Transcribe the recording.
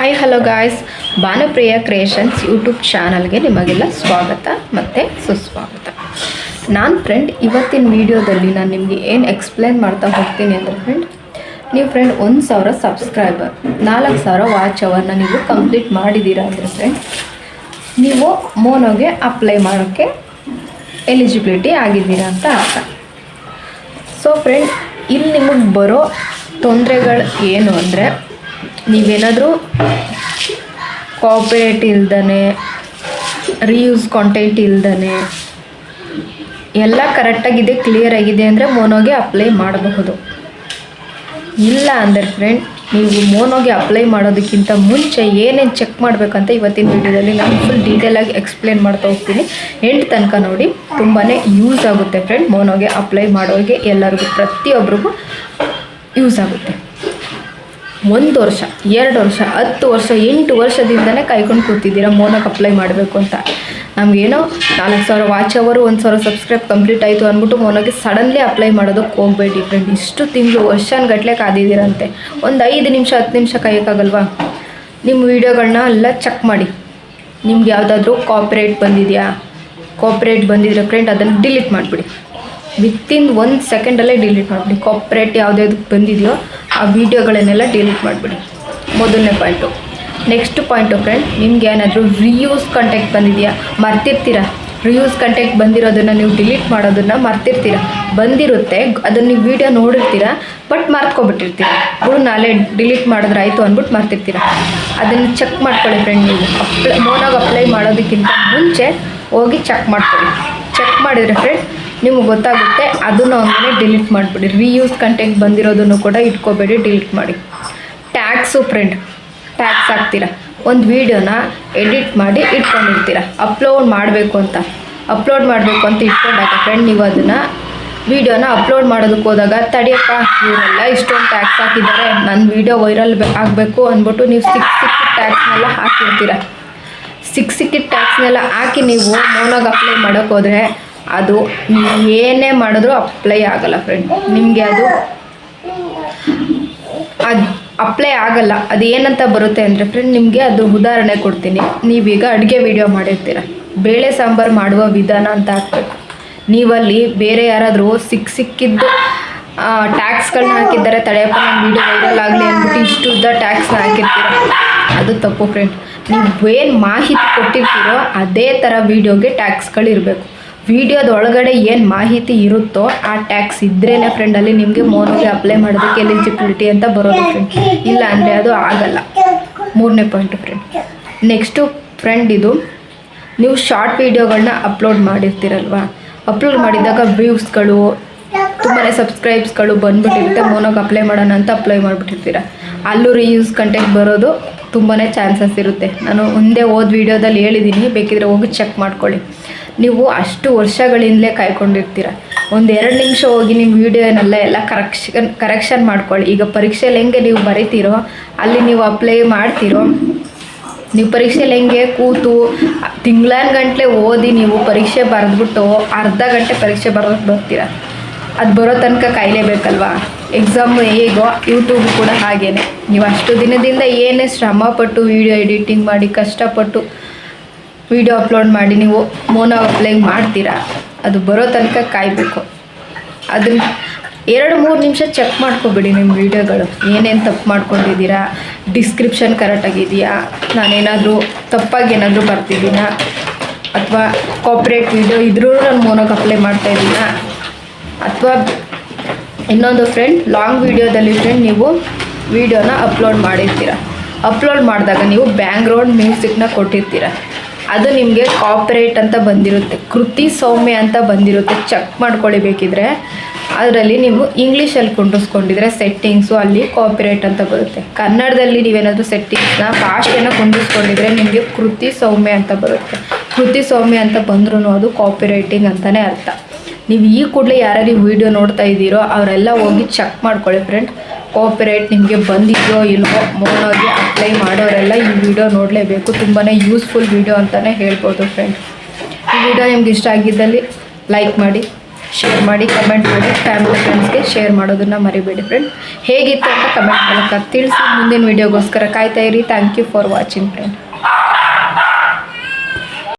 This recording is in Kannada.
Hi hello guys Bhanupriya creations YouTube ಚಾನಲ್ಗೆ ನಿಮಗೆಲ್ಲ ಸ್ವಾಗತ ಮತ್ತು ಸುಸ್ವಾಗತ. ನಾನು ಫ್ರೆಂಡ್ ಇವತ್ತಿನ ವಿಡಿಯೋದಲ್ಲಿ ನಾನು ನಿಮಗೆ ಏನು ಎಕ್ಸ್ಪ್ಲೇನ್ ಮಾಡ್ತಾ ಹೋಗ್ತೀನಿ ಅಂದರೆ ಫ್ರೆಂಡ್ ನೀವು ಫ್ರೆಂಡ್ ಒಂದು ಸಾವಿರ ಸಬ್ಸ್ಕ್ರೈಬರ್ ನಾಲ್ಕು ಸಾವಿರ ವಾಚ್ ಅವರ್ನ ನೀವು ಕಂಪ್ಲೀಟ್ ಮಾಡಿದ್ದೀರಾ ಅಂದರೆ ಫ್ರೆಂಡ್ ನೀವು ಮೋನೋಗೆ ಅಪ್ಲೈ ಮಾಡೋಕ್ಕೆ ಎಲಿಜಿಬಿಲಿಟಿ ಆಗಿದ್ದೀರಾ ಅಂತ ಅರ್ಥ. ಸೊ ಫ್ರೆಂಡ್ ಇಲ್ಲಿ ನಿಮಗೆ ಬರೋ ತೊಂದರೆಗಳು ಏನು ಅಂದರೆ ನೀವೇನಾದರೂ ಕಾಪರೇಟ್ ಇಲ್ದೇ ರೀಯೂಸ್ ಕಾಂಟೆಂಟ್ ಇಲ್ದೇ ಎಲ್ಲ ಕರೆಕ್ಟಾಗಿದೆ ಕ್ಲಿಯರ್ ಆಗಿದೆ ಅಂದರೆ ಮೋನೋಗೆ ಅಪ್ಲೈ ಮಾಡಬಹುದು. ಇಲ್ಲ ಅಂದರೆ ಫ್ರೆಂಡ್ ನೀವು ಮೋನೋಗೆ ಅಪ್ಲೈ ಮಾಡೋದಕ್ಕಿಂತ ಮುಂಚೆ ಏನೇನು ಚೆಕ್ ಮಾಡಬೇಕಂತ ಇವತ್ತಿನ ವಿಡಿಯೋದಲ್ಲಿ ನಾನು ಫುಲ್ ಡೀಟೇಲಾಗಿ ಎಕ್ಸ್ಪ್ಲೇನ್ ಮಾಡ್ತಾ ಹೋಗ್ತೀನಿ. ಎಂಟು ತನಕ ನೋಡಿ ತುಂಬಾ ಯೂಸ್ ಆಗುತ್ತೆ ಫ್ರೆಂಡ್ ಮೋನೋಗೆ ಅಪ್ಲೈ ಮಾಡೋರಿಗೆ ಎಲ್ಲರಿಗೂ ಪ್ರತಿಯೊಬ್ಬರಿಗೂ ಯೂಸ್ ಆಗುತ್ತೆ. ಒಂದು ವರ್ಷ, ಎರಡು ವರ್ಷ, ಹತ್ತು ವರ್ಷ, ಎಂಟು ವರ್ಷದಿಂದನೇ ಕಾಯ್ಕೊಂಡು ಕೂತಿದ್ದೀರಾ? ಮೋನಕ್ಕೆ ಅಪ್ಲೈ ಮಾಡಬೇಕು ಅಂತ. ನಮಗೇನೋ ನಾಲ್ಕು ಸಾವಿರ ವಾಚ್ ಅವರು ಒಂದು ಸಾವಿರ ಸಬ್ಸ್ಕ್ರೈಬ್ ಕಂಪ್ಲೀಟ್ ಆಯಿತು ಅಂದ್ಬಿಟ್ಟು ಮೋನಕ್ಕೆ ಸಡನ್ಲಿ ಅಪ್ಲೈ ಮಾಡೋದಕ್ಕೆ ಹೋಗಬೇಡಿ ಫ್ರೆಂಡ್ ಇಷ್ಟು ತಿಂಗಳು ವರ್ಷಗಟ್ಟಲೆ ಕಾದಿದ್ದೀರಂತೆ. ಒಂದು ಐದು ನಿಮಿಷ, ಹತ್ತು ನಿಮಿಷ ಕಾಯೋಕ್ಕಾಗಲ್ವಾ? ನಿಮ್ಮ ವೀಡಿಯೋಗಳನ್ನ ಎಲ್ಲ ಚೆಕ್ ಮಾಡಿ. ನಿಮ್ಗೆ ಯಾವುದಾದ್ರೂ ಕಾಪ್ರೇಟ್ ಬಂದಿದೆಯಾ? ಕಾಪ್ರೇಟ್ ಬಂದಿದ್ರೆ ಫ್ರೆಂಡ್ ಅದನ್ನು ಡಿಲೀಟ್ ಮಾಡಿಬಿಡಿ. ವಿತಿನ್ ಒಂದು ಸೆಕೆಂಡಲ್ಲೇ ಡಿಲೀಟ್ ಮಾಡಿಬಿಡಿ. ಕಾಪ್ರೇಟ್ ಯಾವುದ್ಯಾವ್ದು ಬಂದಿದೆಯೋ ಆ ವೀಡಿಯೋಗಳನ್ನೆಲ್ಲ ಡಿಲೀಟ್ ಮಾಡಿಬಿಡಿ. ಮೊದಲನೇ ಪಾಯಿಂಟು ನೆಕ್ಸ್ಟ್ ಪಾಯಿಂಟು ಫ್ರೆಂಡ್ ನಿಮ್ಗೆ ಏನಾದರೂ ರಿಯೂಸ್ ಕಂಟೆಕ್ಟ್ ಬಂದಿದೆಯಾ? ಮರ್ತಿರ್ತೀರಾ? ರಿಯೂಸ್ ಕಂಟೆಕ್ಟ್ ಬಂದಿರೋದನ್ನು ನೀವು ಡಿಲೀಟ್ ಮಾಡೋದನ್ನು ಮರ್ತಿರ್ತೀರ? ಬಂದಿರುತ್ತೆ, ಅದನ್ನು ನೀವು ವೀಡಿಯೋ ನೋಡಿರ್ತೀರ ಬಟ್ ಮರ್ತ್ಕೊಬಿಟ್ಟಿರ್ತೀರ? ಅವರು ನಾಳೆ ಡಿಲೀಟ್ ಮಾಡಿದ್ರಾಯ್ತು ಅಂದ್ಬಿಟ್ಟು ಮರ್ತಿರ್ತೀರ? ಅದನ್ನು ಚೆಕ್ ಮಾಡ್ಕೊಳ್ಳಿ ಫ್ರೆಂಡ್ ನೀವು. ಅಪ್ಲೈ ಮೋನಾಗಿ ಅಪ್ಲೈ ಮಾಡೋದಕ್ಕಿಂತ ಮುಂಚೆ ಹೋಗಿ ಚೆಕ್ ಮಾಡ್ಕೊಳ್ಳಿ. ಚೆಕ್ ಮಾಡಿದರೆ ಫ್ರೆಂಡ್ ನಿಮ್ಗೆ ಗೊತ್ತಾಗುತ್ತೆ, ಅದನ್ನು ಹಂಗೆ ಡಿಲೀಟ್ ಮಾಡಿಬಿಡಿ. ರೀಯೂಸ್ ಕಂಟೆಂಟ್ ಬಂದಿರೋದನ್ನು ಕೂಡ ಇಟ್ಕೋಬೇಡಿ ಡಿಲೀಟ್ ಮಾಡಿ. ಟ್ಯಾಕ್ಸು ಫ್ರೆಂಡ್ ಟ್ಯಾಕ್ಸ್ ಹಾಕ್ತೀರ? ಒಂದು ವೀಡಿಯೋನ ಎಡಿಟ್ ಮಾಡಿ ಇಟ್ಕೊಂಡಿರ್ತೀರ? ಅಪ್ಲೋಡ್ ಮಾಡಬೇಕು ಅಂತ. ಅಪ್ಲೋಡ್ ಮಾಡಬೇಕು ಅಂತ ಇಟ್ಕೊಂಡಾಗ ಫ್ರೆಂಡ್ ನೀವು ಅದನ್ನು ವೀಡಿಯೋನ ಅಪ್ಲೋಡ್ ಮಾಡೋದಕ್ಕೆ ಹೋದಾಗ, ತಡಿಯಪ್ಪ, ಇವರೆಲ್ಲ ಇಷ್ಟೊಂದು ಟ್ಯಾಕ್ಸ್ ಹಾಕಿದ್ದಾರೆ ನನ್ನ ವೀಡಿಯೋ ವೈರಲ್ ಆಗಬೇಕು ಅಂದ್ಬಿಟ್ಟು ನೀವು ಸಿಕ್ ಸಿಕ್ಕಿದ ಟ್ಯಾಕ್ಸ್ನೆಲ್ಲ ಹಾಕಿರ್ತೀರ? ಸಿಕ್ಕ ಸಿಕ್ಕಿದ ಟ್ಯಾಕ್ಸ್ನೆಲ್ಲ ಹಾಕಿ ನೀವು ಮೌನಾಗಿ ಅಪ್ಲೈ ಮಾಡೋಕ್ಕೆ ಹೋದರೆ ಅದು ಏನೇ ಮಾಡಿದ್ರೂ ಅಪ್ಲೈ ಆಗಲ್ಲ ಫ್ರೆಂಡ್ ನಿಮಗೆ ಅದು ಅದು ಅಪ್ಲೈ ಆಗಲ್ಲ. ಅದು ಏನಂತ ಬರುತ್ತೆ ಅಂದರೆ ಫ್ರೆಂಡ್ ನಿಮಗೆ ಅದು ಉದಾಹರಣೆ ಕೊಡ್ತೀನಿ. ನೀವೀಗ ಅಡುಗೆ ವಿಡಿಯೋ ಮಾಡಿರ್ತೀರ. ಬೇಳೆ ಸಾಂಬಾರು ಮಾಡುವ ವಿಧಾನ ಅಂತ ಹಾಕ್ಬೇಕು. ನೀವಲ್ಲಿ ಬೇರೆ ಯಾರಾದರೂ ಸಿಕ್ ಸಿಕ್ಕಿದ್ದು ಟ್ಯಾಕ್ಸ್ಗಳನ್ನ ಹಾಕಿದ್ದಾರೆ ತಡೆಯಪ್ಪ ನಮ್ಮ ವೀಡಿಯೋ ವೈರಲ್ ಆಗಲಿ ಅಂದ್ಬಿಟ್ಟು ಇಷ್ಟು ಉದ್ದ ಟ್ಯಾಕ್ಸ್ನ ಹಾಕಿರ್ತೀರ. ಅದು ತಪ್ಪು ಫ್ರೆಂಡ್ ನೀವು ಏನು ಮಾಹಿತಿ ಕೊಟ್ಟಿರ್ತೀರೋ ಅದೇ ಥರ ವೀಡಿಯೋಗೆ ಟ್ಯಾಕ್ಸ್ಗಳಿರಬೇಕು ವೀಡಿಯೋದ ಒಳಗಡೆ ಏನು ಮಾಹಿತಿ ಇರುತ್ತೋ ಆ ಟ್ಯಾಕ್ಸ್ ಇದ್ರೇ ಫ್ರೆಂಡಲ್ಲಿ ನಿಮಗೆ ಮೋನೋಗೆ ಅಪ್ಲೈ ಮಾಡೋದಕ್ಕೆ ಎಲಿಜಿಬಿಲಿಟಿ ಅಂತ ಬರೋದು ಫ್ರೆಂಡ್ ಇಲ್ಲ ಅಂದರೆ ಅದು ಆಗಲ್ಲ. ಮೂರನೇ ಪಾಯಿಂಟ್ ಫ್ರೆಂಡ್ ನೆಕ್ಸ್ಟು ಫ್ರೆಂಡ್ ಇದು, ನೀವು ಶಾರ್ಟ್ ವೀಡಿಯೋಗಳನ್ನ ಅಪ್ಲೋಡ್ ಮಾಡಿರ್ತೀರಲ್ವಾ? ಅಪ್ಲೋಡ್ ಮಾಡಿದಾಗ ವ್ಯೂಸ್ಗಳು ತುಂಬಾ ಸಬ್ಸ್ಕ್ರೈಬ್ಸ್ಗಳು ಬಂದ್ಬಿಟ್ಟಿರುತ್ತೆ. ಮೋನೋಗೆ ಅಪ್ಲೈ ಮಾಡೋಣ ಅಂತ ಅಪ್ಲೈ ಮಾಡಿಬಿಟ್ಟಿರ್ತೀರ. ಅಲ್ಲೂ ರೀಯೂಸ್ ಕಂಟೆಂಟ್ ಬರೋದು ತುಂಬಾ ಚಾನ್ಸಸ್ ಇರುತ್ತೆ. ನಾನು ಒಂದೇ ಓದ್ ವೀಡಿಯೋದಲ್ಲಿ ಹೇಳಿದ್ದೀನಿ ಬೇಕಿದ್ರೆ ಹೋಗಿ ಚೆಕ್ ಮಾಡ್ಕೊಳ್ಳಿ. ನೀವು ಅಷ್ಟು ವರ್ಷಗಳಿಂದಲೇ ಕಾಯ್ಕೊಂಡಿರ್ತೀರ. ಒಂದು ಎರಡು ನಿಮಿಷ ಹೋಗಿ ನಿಮ್ಮ ವೀಡಿಯೋನೆಲ್ಲ ಎಲ್ಲ ಕರೆಕ್ಷನ್ ಕರೆಕ್ಷನ್ ಮಾಡ್ಕೊಳ್ಳಿ. ಈಗ ಪರೀಕ್ಷೆಯಲ್ಲಿ ಹೆಂಗೆ ನೀವು ಬರಿತೀರೋ, ಅಲ್ಲಿ ನೀವು ಅಪ್ಲೈ ಮಾಡ್ತೀರೋ, ನೀವು ಪರೀಕ್ಷೆಯಲ್ಲಿ ಹೆಂಗೆ ಕೂತು ತಿಂಗಳಾನ್ ಗಂಟ್ಲೆ ಓದಿ ನೀವು ಪರೀಕ್ಷೆ ಬರೆದ್ಬಿಟ್ಟು ಅರ್ಧ ಗಂಟೆ ಪರೀಕ್ಷೆ ಬರೋದು ಬರ್ತೀರ. ಅದು ಬರೋ ತನಕ ಕಾಯಲೇಬೇಕಲ್ವಾ? ಎಕ್ಸಾಮ್ ಹೇಗೋ ಯೂಟ್ಯೂಬ್ ಕೂಡ ಹಾಗೇನೆ. ನೀವು ಅಷ್ಟು ದಿನದಿಂದ ಏನೇ ಶ್ರಮಪಟ್ಟು ವೀಡಿಯೋ ಎಡಿಟಿಂಗ್ ಮಾಡಿ, ಕಷ್ಟಪಟ್ಟು ವೀಡಿಯೋ ಅಪ್ಲೋಡ್ ಮಾಡಿ, ನೀವು ಮೋನೋ ಅಪ್ಲೈ ಮಾಡ್ತೀರಾ? ಅದು ಬರೋ ತನಕ ಕಾಯಬೇಕು. ಅದನ್ನ ಎರಡು ಮೂರು ನಿಮಿಷ ಚೆಕ್ ಮಾಡ್ಕೊಬಿಡಿ ನಿಮ್ಮ ವೀಡಿಯೋಗಳು ಏನೇನು ತಪ್ಪು ಮಾಡ್ಕೊಂಡಿದ್ದೀರಾ? ಡಿಸ್ಕ್ರಿಪ್ಷನ್ ಕರೆಕ್ಟಾಗಿದೆಯಾ ನಾನೇನಾದರೂ ತಪ್ಪಾಗಿ ಏನಾದರೂ ಬರ್ತಿದ್ದೀನಾ? ಅಥವಾ ಕಾಪ್ರೇಟ್ ವೀಡಿಯೋ ಇದ್ರೂ ನಾನು ಮೋನೋಗೆ ಅಪ್ಲೈ ಮಾಡ್ತಾ ಇದ್ದೀನಾ? ಅಥವಾ ಇನ್ನೊಂದು ಫ್ರೆಂಡ್ ಲಾಂಗ್ ವೀಡಿಯೋದಲ್ಲಿ ಫ್ರೆಂಡ್ ನೀವು ವೀಡಿಯೋನ ಅಪ್ಲೋಡ್ ಮಾಡಿರ್ತೀರ. ಅಪ್ಲೋಡ್ ಮಾಡಿದಾಗ ನೀವು ಬ್ಯಾಕ್ಗ್ರೌಂಡ್ ಮ್ಯೂಸಿಕ್ನ ಕೊಟ್ಟಿರ್ತೀರ. ಅದು ನಿಮಗೆ ಕಾಪರೇಟ್ ಅಂತ ಬಂದಿರುತ್ತೆ. ಕೃತಿ ಸೌಮ್ಯ ಅಂತ ಬಂದಿರುತ್ತೆ. ಚೆಕ್ ಮಾಡ್ಕೊಳ್ಳಿ ಬೇಕಿದ್ರೆ ಅದರಲ್ಲಿ ನೀವು ಇಂಗ್ಲೀಷಲ್ಲಿ ಕುಂಡಿಸ್ಕೊಂಡಿದ್ರೆ ಸೆಟ್ಟಿಂಗ್ಸು ಅಲ್ಲಿ ಕಾಪಿರೇಟ್ ಅಂತ ಬರುತ್ತೆ. ಕನ್ನಡದಲ್ಲಿ ನೀವೇನಾದರೂ ಸೆಟ್ಟಿಂಗ್ಸ್ನ ಭಾಷೆನ ಕುಂಡಿಸ್ಕೊಂಡಿದ್ರೆ ನಿಮಗೆ ಕೃತಿ ಸೌಮ್ಯ ಅಂತ ಬರುತ್ತೆ. ಕೃತಿ ಸೌಮ್ಯ ಅಂತ ಬಂದ್ರೂ ಅದು ಕಾಪಿರೈಟಿಂಗ್ ಅಂತಲೇ ಅರ್ಥ. ನೀವು ಈ ಕೂಡಲೇ ಯಾರ್ಯಾರು ವಿಡಿಯೋ ನೋಡ್ತಾ ಇದ್ದೀರೋ ಅವರೆಲ್ಲ ಹೋಗಿ ಚೆಕ್ ಮಾಡ್ಕೊಳ್ಳಿ ಫ್ರೆಂಡ್ ಕೋಪರೇಟ್ ನಿಮಗೆ ಬಂದಿದೆಯೋ ಇಲ್ವೋ ಮೋನೋಗೆ ಅಪ್ಲೈ ಮಾಡೋರೆಲ್ಲ ಈ ವಿಡಿಯೋ ನೋಡಲೇಬೇಕು. ತುಂಬಾ ಯೂಸ್ಫುಲ್ ವಿಡಿಯೋ ಅಂತಲೇ ಹೇಳ್ಬೋದು ಫ್ರೆಂಡ್ ಈ ವಿಡಿಯೋ ನಿಮ್ಗೆ ಇಷ್ಟ ಆಗಿದ್ದಲ್ಲಿ ಲೈಕ್ ಮಾಡಿ ಶೇರ್ ಮಾಡಿ ಕಮೆಂಟ್ ಮಾಡಿ ಫ್ಯಾಮಿಲಿ ಫ್ರೆಂಡ್ಸ್ಗೆ ಶೇರ್ ಮಾಡೋದನ್ನು ಮರಿಬೇಡಿ ಫ್ರೆಂಡ್ ಹೇಗಿತ್ತು ಅಂತ ಕಮೆಂಟ್ ಮೂಲಕ ತಿಳಿಸಿ. ಮುಂದಿನ ವೀಡಿಯೋಗೋಸ್ಕರ ಇರಿ. Thank you for watching friend